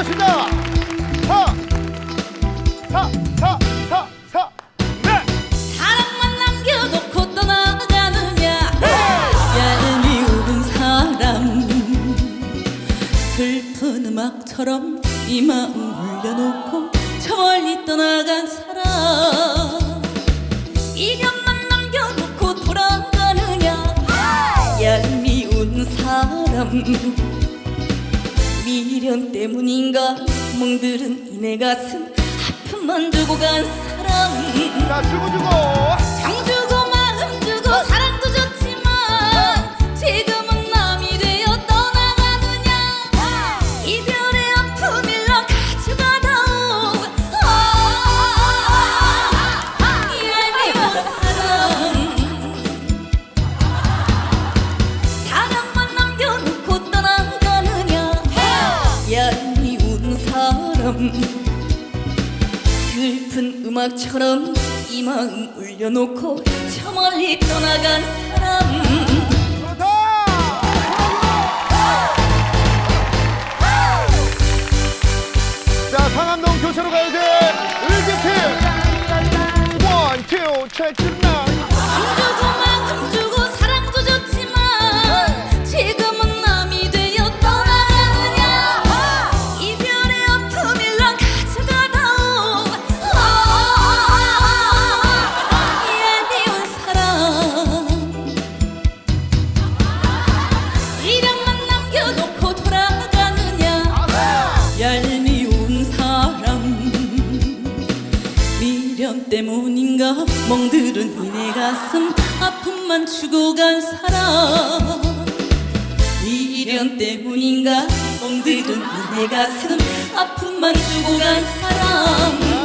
들어가신다. 사, 사, 사, 사, 사. 네. 사랑만 남겨놓고 떠나가느냐? 얄미운 사람. 슬픈 음악처럼 이 마음 울려놓고 저 멀리 떠나간 사람. 이별만 남겨놓고 돌아가느냐? 얄미운 사람 미련 때문인가? 멍들은 이내 가슴 아픔만 두고 간 사람 자, 주고 주고 사람 슬픈 음악처럼 이 마음 울려놓고 저 멀리 떠나간 사람. 자, 상암동 교차로 가야 돼. 때문인가? 멍들은 이내 가슴 아픔만 주고 간 사람. 미련 때문인가? 멍들은 이내 가슴 아픔만 주고 간 사람